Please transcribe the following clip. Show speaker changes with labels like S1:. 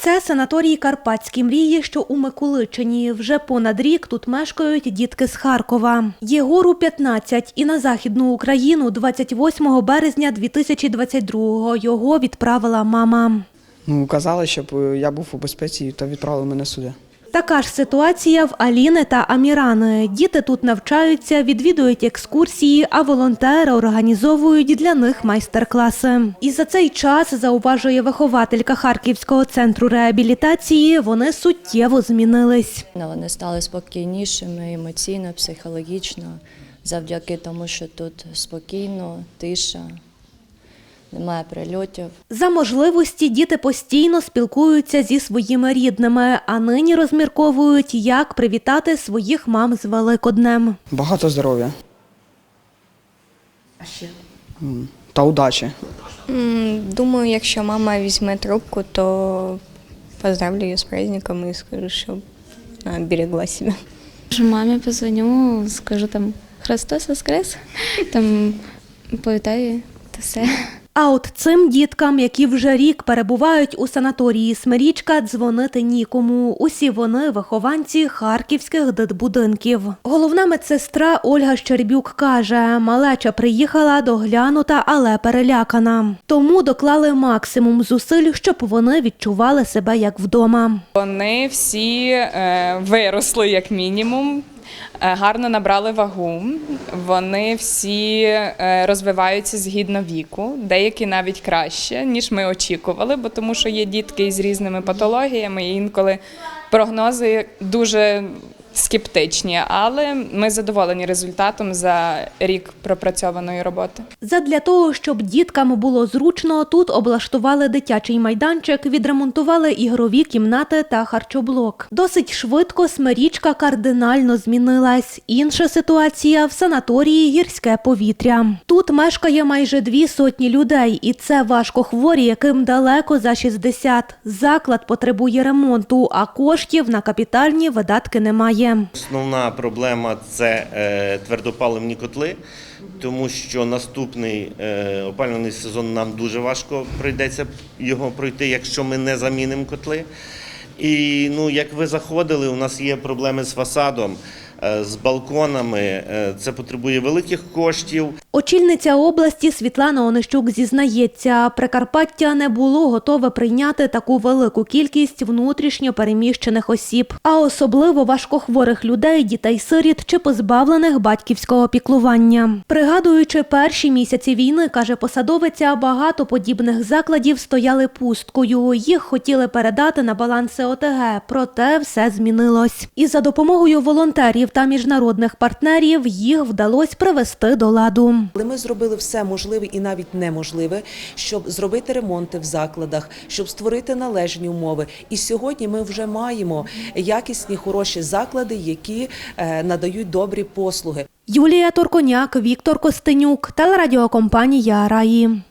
S1: Це санаторій Карпатські мрії, що у Миколичині. Вже понад рік тут мешкають дітки з Харкова. Єгору 15 і на Західну Україну 28 березня 2022-го його відправила мама.
S2: Ну, казали, щоб е, я був у безпеці та відправили мене сюди.
S1: Така ж ситуація в Аліни та Амірани. Діти тут навчаються, відвідують екскурсії, а волонтери організовують для них майстер-класи. І за цей час, зауважує вихователька Харківського центру реабілітації, вони суттєво змінились.
S3: Вони стали спокійнішими емоційно, психологічно, завдяки тому, що тут спокійно, тиша, немає прильотів.
S1: За можливості діти постійно спілкуються зі своїми рідними, а нині розмірковують, як привітати своїх мам з Великоднем.
S2: Багато здоров'я
S4: А ще?
S2: та удачі.
S5: Думаю, якщо мама візьме трубку, то поздравлю її з праздником і скажу, щоб вона берегла себе.
S6: Мамі позвоню, скажу там Христос Воскрес, там повітаю та все.
S1: А от цим діткам, які вже рік перебувають у санаторії Смирічка, дзвонити нікому. Усі вони вихованці харківських дитбудинків. Головна медсестра Ольга Щербюк каже, малеча приїхала доглянута, але перелякана. Тому доклали максимум зусиль, щоб вони відчували себе як вдома.
S7: Вони всі е, виросли як мінімум, гарно набрали вагу. Вони всі е, розвиваються згідно віку, деякі навіть краще, ніж ми очікували, бо тому що є дітки з різними патологіями, і інколи прогнози дуже скептичні, але ми задоволені результатом за рік пропрацьованої роботи.
S1: Задля того, щоб діткам було зручно, тут облаштували дитячий майданчик, відремонтували ігрові кімнати та харчоблок. Досить швидко смирічка кардинально змінилась. Інша ситуація в санаторії гірське повітря. Тут мешкає майже дві сотні людей, і це важко хворі, яким далеко за 60. Заклад потребує ремонту, а коштів на капітальні видатки немає.
S8: Основна проблема це е, твердопаливні котли, тому що наступний е, опалювальний сезон нам дуже важко прийдеться його пройти, якщо ми не замінимо котли. І ну, як ви заходили, у нас є проблеми з фасадом, з балконами. е, Це потребує великих коштів.
S1: Очільниця області Світлана Онищук зізнається, Прикарпаття не було готове прийняти таку велику кількість внутрішньо переміщених осіб, а особливо важкохворих людей, дітей-сиріт чи позбавлених батьківського піклування. Пригадуючи перші місяці війни, каже посадовиця, багато подібних закладів стояли пусткою. Їх хотіли передати на баланси ОТГ, проте все змінилось. І за допомогою волонтерів та міжнародних партнерів їх вдалося привести до ладу.
S4: Ми зробили все можливе і навіть неможливе, щоб зробити ремонти в закладах, щоб створити належні умови. І сьогодні ми вже маємо якісні хороші заклади, які е, надають добрі послуги.
S1: Юлія Торконяк, Віктор Костенюк, телерадіокомпанія Раї.